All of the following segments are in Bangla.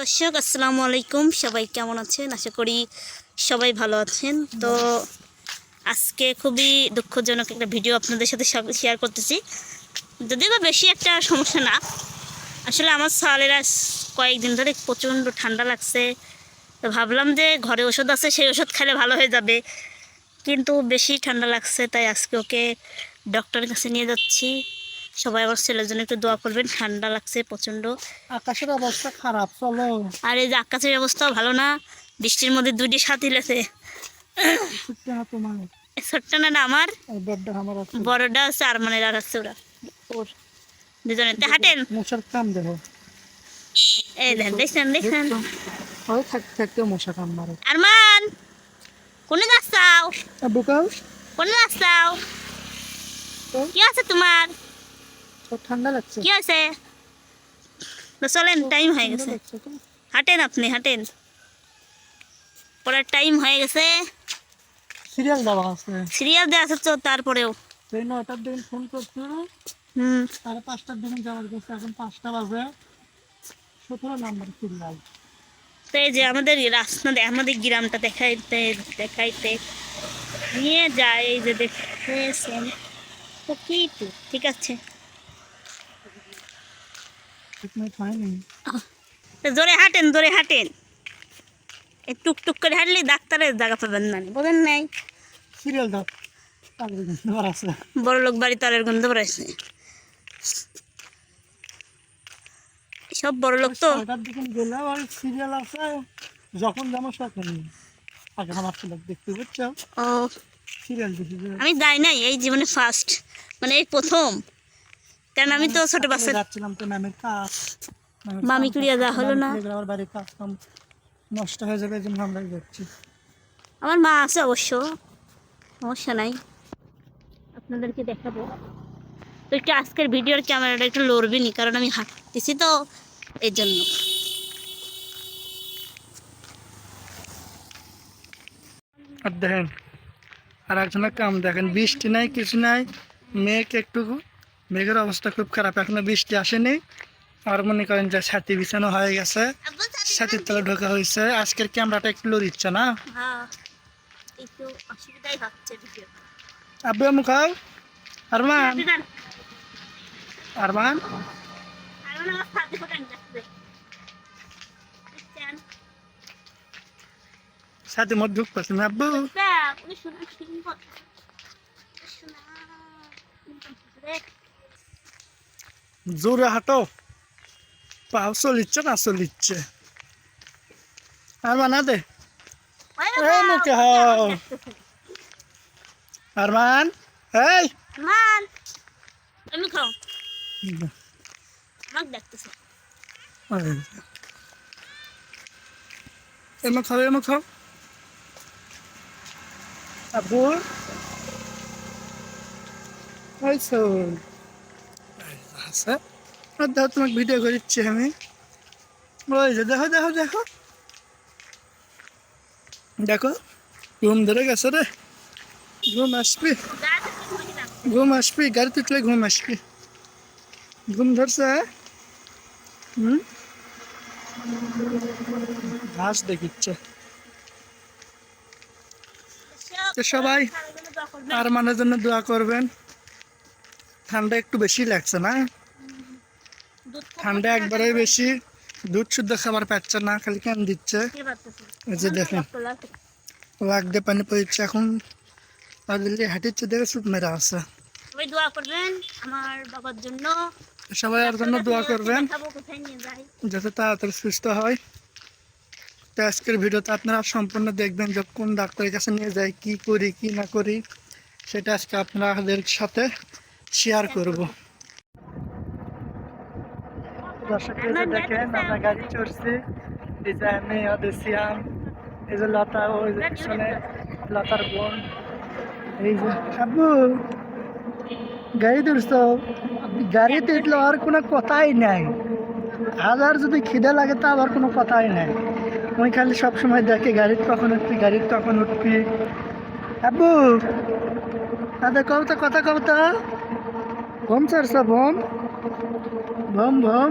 দর্শক, আসসালামু আলাইকুম। সবাই কেমন আছেন? আশা করি সবাই ভালো আছেন। তো আজকে খুবই দুঃখজনক একটা ভিডিও আপনাদের সাথে শেয়ার করতেছি। যদিও বা বেশি একটা সমস্যা না। আসলে আমার সালেরা কয়েকদিন ধরে প্রচণ্ড ঠান্ডা লাগছে। তো ভাবলাম যে ঘরে ওষুধ আছে, সেই ওষুধ খেলে ভালো হয়ে যাবে। কিন্তু বেশি ঠান্ডা লাগছে, তাই আজকে ওকে ডক্টরের কাছে নিয়ে যাচ্ছি। সবাই আমার ছেলের জন্য একটু দোয়া করবেন ঠান্ডা লাগছে প্রচণ্ড। আকাশের অবস্থা খারাপ চলো। আর এই যে আকাশের অবস্থাও ভালো না বৃষ্টির মধ্যে দুইটি সাথী লেছে ছোট্ট না না আমার? বড়টা হচ্ছে আর মানে আছে ওরা। ওর। দুজনে হাঁটেন। মশার কাম দেখো। এই দেখছেন দেখছেন। ওই থাকতে থাকতে মশা কাম মারে। আরমান কোনে যাচ্ছাও? বুকাও কোনে যাচ্ছাও? কি আছে তোমার? ঠান্ডা লাগছে। কি আছে চলেন টাইম হয়ে গেছে। হাঁটেন আপনি হাঁটেন। পড়ার টাইম হয়ে গেছে। সিরিয়াল দেওয়া আছে সিরিয়াল দেওয়া আছে তো তারপরেও। দিন ফোন করছ হুম। সাড়ে পাঁচটার দিন যাওয়ার গেছে এখন পাঁচটা বাজে। সতেরো নাম্বার সিরিয়াল। তো এই যে আমাদের রাস্তা আমাদের গ্রামটা দেখাইতে দেখাইতে নিয়ে যায় এই যে দেখেছেন তো কি ঠিক আছে। জোরে হাঁটেন জোরে হাঁটেন। এই টুকটুক করে হাঁটলে ডাক্তারের জায়গা পাবেন না। বোঝেন নাই? সিরিয়াল বড় লোক বাড়ি তারের গন্ধ বেড়াইছে সব বড় লোক তো। সিরিয়াল আছে যখন যেমন তখন আগে আমার ছিল দেখতে বুঝছ ও। সিরিয়াল দেখি আমি যাই নাই এই জীবনে ফার্স্ট মানে এই প্রথম। কারণ আমি তো ছোট বাচ্চা যাচ্ছিলাম তো ম্যামের কাজ। মামি কুড়িয়া যাওয়া হলো না। আবার বাড়ির কাজ নষ্ট হয়ে যাবে এই জন্য আমরাই যাচ্ছি। আমার মা আছে অবশ্য সমস্যা নাই। আপনাদেরকে দেখাবো। তো একটু আজকের ভিডিওর ক্যামেরাটা একটু লড়বে নি কারণ আমি হাঁটতেছি তো এই জন্য। আর দেখেন আর একজনের কাম দেখেন বৃষ্টি নাই কিছু নাই মেঘ একটু মেঘের অবস্থা খুব খারাপ। এখনও বৃষ্টি আসেনি। আর মনে করেন যে ছাতি বিছানো হয়ে গেছে। ছাতির তলে ঢোকা হয়েছে। আজকের ক্যামেরাটা একটু লড়িচ্ছে না? হ্যাঁ আব্বু আমু খাও। আরমান। আরমান। ছাতি মধ্যে ঢুক পাচ্ছি না আব্বু? জোরে হাঁটো। পাও চলিচ্ছে না চলিচ্ছে। আরমান দে। এই মুখে হাও। আরমান এই। মান আমি খাও। আমাকে দেখতেছে এমন খাও এমন খাও। এই তো আছে। আর দেখো তোমাকে ভিডিও আমি। ওই যে, দেখো দেখো দেখো। দেখো, ঘুম ধরে গেছে রে। ঘুম আসবি। ঘুম আসবি ঘুম আসবি। ঘুম ধরছে হুম? ঘাস দেখিচ্ছে। সবাই, আর মানের জন্য দোয়া করবেন। ঠান্ডা একটু বেশি লাগছে না ঠান্ডা একবারে বেশি দুধ শুদ্ধ খাবার পাচ্ছে না খালি কেন দিচ্ছে? এই যে দেখেন লাগ দিয়ে পানি পড়ছে এখন অলরেডি হাঁটিচ্ছে দেখে সুপ মেরা আছে। সবাই দোয়া করবেন আমার বাবার জন্য। সবাই আর জন্য দোয়া করবেন যাতে তাড়াতাড়ি সুস্থ হয়। তো আজকের ভিডিওতে আপনারা সম্পূর্ণ দেখবেন যে কোন ডাক্তারের কাছে নিয়ে যাই কি করি কি না করি সেটা আজকে আপনাদের সাথে শেয়ার করব। দর্শক এই যে দেখেন আমরা গাড়ি চড়ছি। এই যে আমি ওদের সিয়াম এই যে লতা ওই যে পিছনে লতার বোন। এই যে আব্বু গাড়ি ধরছো? গাড়িতে উঠলে আর কোনো কথাই নাই। হাজার যদি খিদে লাগে তা আবার কোনো কথাই নাই। ওই খালি সবসময় দেখে গাড়ির কখন উঠবি গাড়ির কখন উঠবি। আব্বু দাদা কব তো কথা কব তো ভোম চড়ছে ভোম ভোম ভোম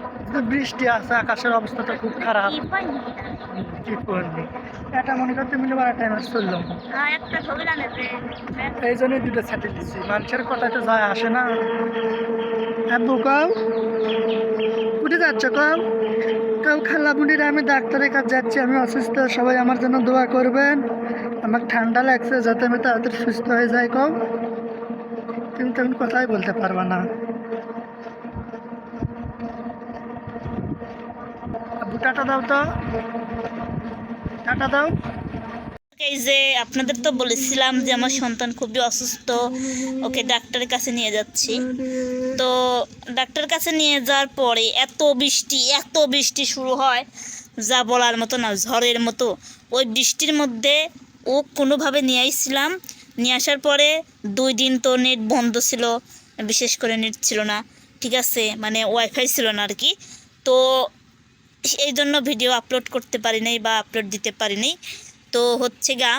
বৃষ্টি আছে আকাশের অবস্থাটা খুব খারাপ। কি পাইনি কি করবি এটা মনে করতে মিলে বারা টাইম চলল। এই জন্যই দুটো ছাতে দিচ্ছি মানুষের কথায় তো যায় আসে না। আব্বু কও? উঠে যাচ্ছ কও? কও খালা বুনির আমি ডাক্তারের কাছে যাচ্ছি আমি অসুস্থ সবাই আমার জন্য দোয়া করবেন। আমার ঠান্ডা লাগছে যাতে আমি তাড়াতাড়ি সুস্থ হয়ে যাই কও? তুমি তেমন কথাই বলতে পারবা না। টাটা দাও তো। টাটা দাও। এই যে আপনাদের তো বলেছিলাম যে আমার সন্তান খুবই অসুস্থ। ওকে ডাক্তারের কাছে নিয়ে যাচ্ছি। তো ডাক্তার কাছে নিয়ে যাওয়ার পরে এত বৃষ্টি এত বৃষ্টি শুরু হয়, যা বলার মতো না, ঝড়ের মতো। ওই বৃষ্টির মধ্যে ও কোনোভাবে নিয়ে আসছিলাম। নিয়ে আসার পরে দুই দিন তো নেট বন্ধ ছিল, বিশেষ করে নেট ছিল না, ঠিক আছে মানে ওয়াইফাই ছিল না আর কি। তো এই জন্য ভিডিও আপলোড করতে পারি নাই বা আপলোড দিতে পারি নাই। তো হচ্ছে গা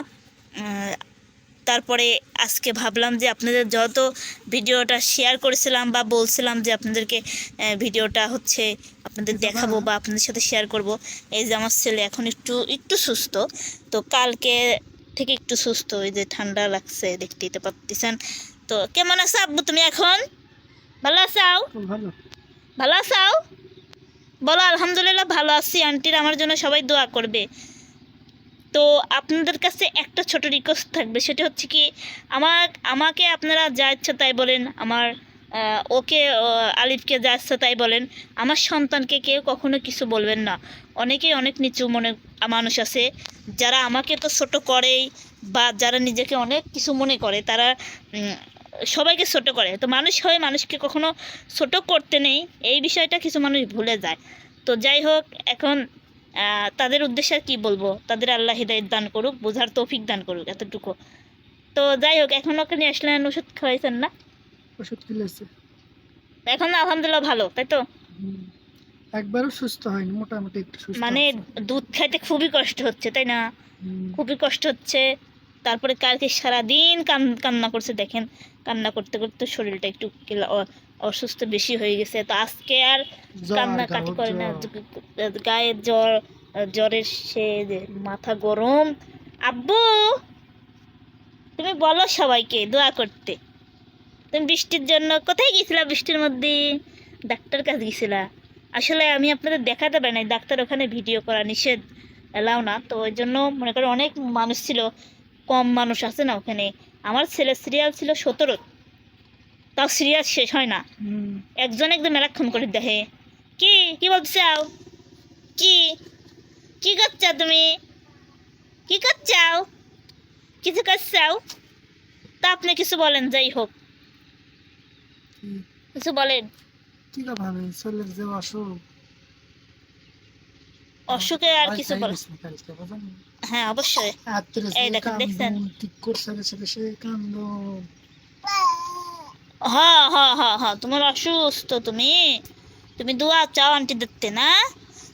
তারপরে আজকে ভাবলাম যে আপনাদের যত ভিডিওটা শেয়ার করেছিলাম বা বলছিলাম যে আপনাদেরকে ভিডিওটা হচ্ছে আপনাদের দেখাবো বা আপনাদের সাথে শেয়ার করব। এই যে আমার ছেলে এখন একটু একটু সুস্থ। তো কালকে থেকে একটু সুস্থ ওই যে ঠান্ডা লাগছে দেখতেই তো পাচ্ছেন। তো কেমন আছো আব্বু তুমি এখন? ভালো আছাও খুব ভালো। ভালো আছাও বলো, আলহামদুলিল্লাহ, ভালো আছি। আন্টির আমার জন্য সবাই দোয়া করবে। তো আপনাদের কাছে একটা ছোট রিকোয়েস্ট থাকবে, সেটা হচ্ছে কি আমার আমাকে আপনারা যা ইচ্ছা তাই বলেন। আমার ওকে আলিফকে যা ইচ্ছা তাই বলেন। আমার সন্তানকে কেউ কখনো কিছু বলবেন না। অনেকেই অনেক নিচু মনে, মানুষ আছে। যারা আমাকে তো ছোট করেই বা যারা নিজেকে অনেক কিছু মনে করে, তারা সবাইকে ছোট করে। তো মানুষ হয়ে মানুষকে কখনো ছোট করতে নেই এই বিষয়টা কিছু মানুষ ভুলে যায়। তো যাই হোক এখন তাদের উদ্দেশ্যে কি বলব? তাদের আল্লাহ হৃদায়ত দান করুক বোঝার তৌফিক দান করুক এতটুকু। তো যাই হোক এখন ওকে নিয়ে আসলেন ওষুধ খাওয়াইছেন না? ওষুধ খেলেছে এখন আলহামদুলিল্লাহ ভালো তাই তো? একবারও সুস্থ হয়নি মোটামুটি একটু সুস্থ মানে দুধ খাইতে খুবই কষ্ট হচ্ছে তাই না? খুবই কষ্ট হচ্ছে। তারপরে কালকে সারাদিন কান কান্না করছে দেখেন। কান্না করতে করতে শরীরটা একটু অসুস্থ বেশি হয়ে গেছে। তো আজকে আর জ্বর, কান্নাকাটি গাও করে না। গায়ে জ্বর জ্বরের সে মাথা গরম। আব্বু তুমি বলো সবাইকে দোয়া করতে। তুমি বৃষ্টির জন্য কোথায় গেছিলা বৃষ্টির মধ্যে? ডাক্তার কাছে গেছিলা আসলে আমি আপনাদের দেখাতে পারি না ডাক্তার ওখানে ভিডিও করা নিষেধ এলাও না। তো ওই জন্য মনে করো অনেক মানুষ ছিল। কম মানুষ আছে না ওখানে। আমার ছেলের সিরিয়াল ছিল সতেরো। তাও সিরিয়াল শেষ হয় না। একজন একদম মেলাক্ষণ করে দেখে। কি? কি বলছাও কি? কি করছ তুমি? কি করছাও? কিছু করছাও? তা আপনি কিছু বলেন যাই হোক। কিছু বলেন। কি কা ছেলের যে অসুখ অসুখে আর কিছু বলেন? হ্যাঁ অবশ্যই। এই দেখেন, দেখছেন? হ্যাঁ হ্যাঁ হ্যাঁ হ্যাঁ তোমার অসুস্থ তুমি। তুমি দোয়া চাও আন্টি দেখতে না?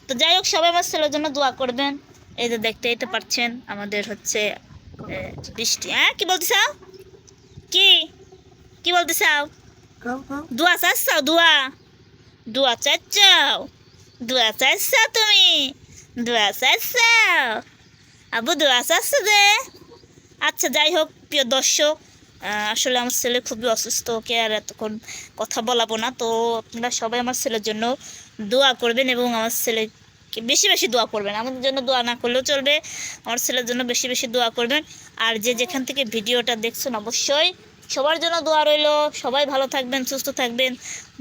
তো যাই হোক সবাই আমার ছেলের জন্য দোয়া করবেন। এই যে দেখতেই তো পারছেন আমাদের হচ্ছে বৃষ্টি। হ্যাঁ কি বলতে চাও? কি? কি বলতে চাও? দোয়া চাচ্ছাও? দোয়া? দোয়া চাচ্ছাও? দোয়া তুমি? দোয়া চাচ্ছাও? আবু দোয়া চাচ্ছ যে। আচ্ছা যাই হোক, প্রিয় দর্শক আসলে আমার ছেলে খুবই অসুস্থ, ওকে আর এতক্ষণ কথা বলাবো না। তো আপনারা সবাই আমার ছেলের জন্য দোয়া করবেন এবং আমার ছেলেকে বেশি বেশি দোয়া করবেন। আমাদের জন্য দোয়া না করলেও চলবে, আমার ছেলের জন্য বেশি বেশি দোয়া করবেন। আর যে যেখান থেকে ভিডিওটা দেখছেন, অবশ্যই সবার জন্য দোয়া রইল। সবাই ভালো থাকবেন, সুস্থ থাকবেন।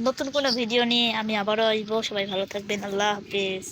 নতুন কোনো ভিডিও নিয়ে আমি আবারও আসব। সবাই ভালো থাকবেন। আল্লাহ হাফিজ।